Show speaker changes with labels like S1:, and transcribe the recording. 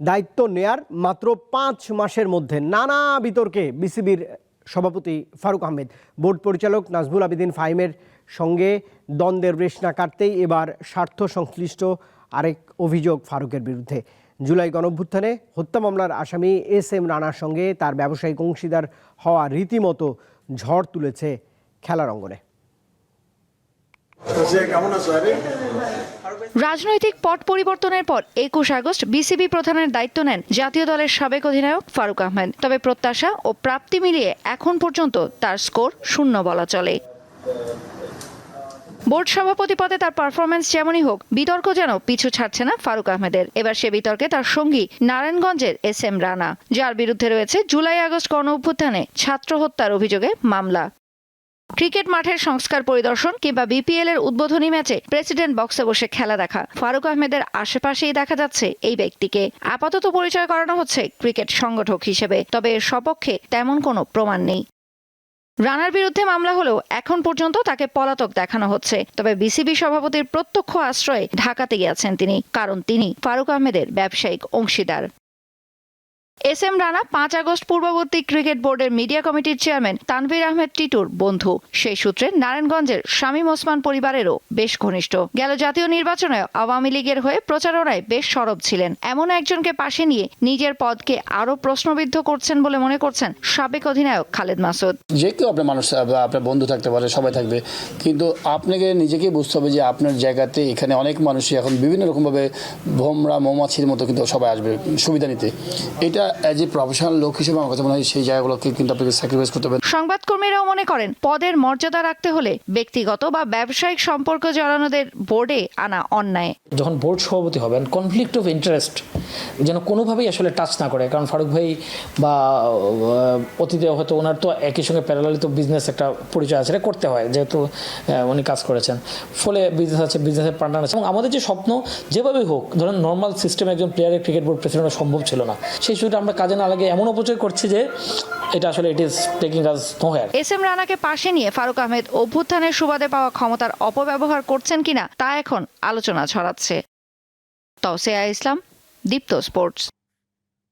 S1: দায়িত্ব নেয়ার মাত্র পাঁচ মাসের মধ্যে নানা বিতর্কে বিসিবির সভাপতি ফারুক আহমেদ, বোর্ড পরিচালক নাজমুল আবেদিন ফাহিমের সঙ্গে দ্বন্দ্বের রেশ না কাটতেই এবার স্বার্থ সংশ্লিষ্ট আরেক অভিযোগ ফারুকের বিরুদ্ধে। জুলাই গণভ্যুত্থানে হত্যা মামলার আসামি এস এম রানার সঙ্গে তার ব্যবসায়িক অংশীদার হওয়া রীতিমতো ঝড় তুলেছে খেলার অঙ্গনে।
S2: রাজনৈতিক পট পরিবর্তনের পর একুশ আগস্ট বিসিবি প্রধানের দায়িত্ব নেন জাতীয় দলের সাবেক অধিনায়ক ফারুক আহমেদ। তবে প্রত্যাশা ও প্রাপ্তি মিলিয়ে এখন পর্যন্ত তার স্কোর শূন্য বলা চলে। বোর্ড সভাপতি পদে তার পারফরমেন্স যেমনই হোক, বিতর্ক যেন পিছু ছাড়ছে না ফারুক আহমেদের। এবার সে বিতর্কে তার সঙ্গী নারায়ণগঞ্জের এস এম রানা, যার বিরুদ্ধে রয়েছে জুলাই আগস্ট গণ অভ্যুত্থানে ছাত্র হত্যার অভিযোগে মামলা। ক্রিকেট মাঠের সংস্কার পরিদর্শন কিংবা বিপিএল এর উদ্বোধনী ম্যাচে প্রেসিডেন্ট বক্সে বসে খেলা দেখা। ফারুক আহমেদের আশেপাশেই দেখা যাচ্ছে এই ব্যক্তিকে। আপাতত পরিচয় করানো হচ্ছে ক্রিকেট সংগঠক হিসেবে, তবে এর সপক্ষে তেমন কোনো প্রমাণ নেই। রানার বিরুদ্ধে মামলা হলেও এখন পর্যন্ত তাকে পলাতক দেখানো হচ্ছে, তবে বিসিবি সভাপতির প্রত্যক্ষ আশ্রয়ে ঢাকাতে গিয়েছেন তিনি, কারণ তিনি ফারুক আহমেদের ব্যবসায়িক অংশীদার। এস এম রানা, পাঁচ আগস্ট পূর্ববর্তী ক্রিকেট বোর্ডের মিডিয়া কমিটির চেয়ারম্যান তানভীর আহমেদ টিটুর বন্ধু। সেই সূত্রে নারায়ণগঞ্জের শামীম ওসমান পরিবারেরও বেশ ঘনিষ্ঠ। গেল জাতীয় নির্বাচনে আওয়ামী লীগের হয়ে প্রচারণায় বেশ সরব ছিলেন। এমন একজনকে পাশে নিয়ে নিজের পদকে আরও প্রশ্নবিদ্ধ করছেন বলে মনে করছেন সাবেক অধিনায়ক খালেদ মাসুদ।
S3: যে কেউ আপনার মানুষ আপনার বন্ধু থাকতে পারে, সবাই থাকবে। কিন্তু আপনাকে নিজেকে বুঝতে হবে যে আপনার জায়গাতে এখানে অনেক মানুষই এখন বিভিন্ন রকমভাবে ভোমরা, মৌমাছির মতো কিন্তু সবাই আসবে সুবিধা নিতে। এটা অ্যাজ এ প্রফেশনাল লোক হিসেবে আমার কাছে মনে হয় সেই জায়গাগুলোকে কিন্তু আপনাকে স্যাক্রিফাইস করতে হবে।
S2: সংবাদকর্মীরাও মনে করেন পদের মর্যাদা রাখতে হলে ব্যক্তিগত বা ব্যবসায়িক সম্পর্ক জড়ানোদের বোর্ডে আনা অন্যায়।
S4: যখন বোর্ড সভাপতি হবেন কনফ্লিক্ট অফ ইন্টারেস্ট যেন কোনোভাবেই আসলে টাচ না করে। কারণ ফারুক ভাই বা অতীতে হয়তো ওনার তো একই সঙ্গে প্যারালালি তো বিজনেস একটা পরিচয় আছে করতে হয় যেহেতু উনি কাজ করেছেন। ফলে বিজনেস আছে বিজনেসের পার্টনার আছে। এবং আমাদের যে স্বপ্ন যেভাবেই হোক ধরেন নর্মাল সিস্টেমে একজন প্লেয়ারের ক্রিকেট বোর্ড প্রেসিডেন্ট সম্ভব ছিল না। সেই সুযোগটা আমরা কাজে না লাগে এমন অপচয় করছি যে এটা আসলে it is taking us no here
S2: S M রানাকে পাশে নিয়ে ফারুক আহমেদ অভ্যুত্থানের সুবাদে পাওয়া ক্ষমতার অপব্যবহার করছেন কিনা তা এখন আলোচনা ছড়াচ্ছে। তাওসিয়া ইসলাম, দীপ্ত স্পোর্টস।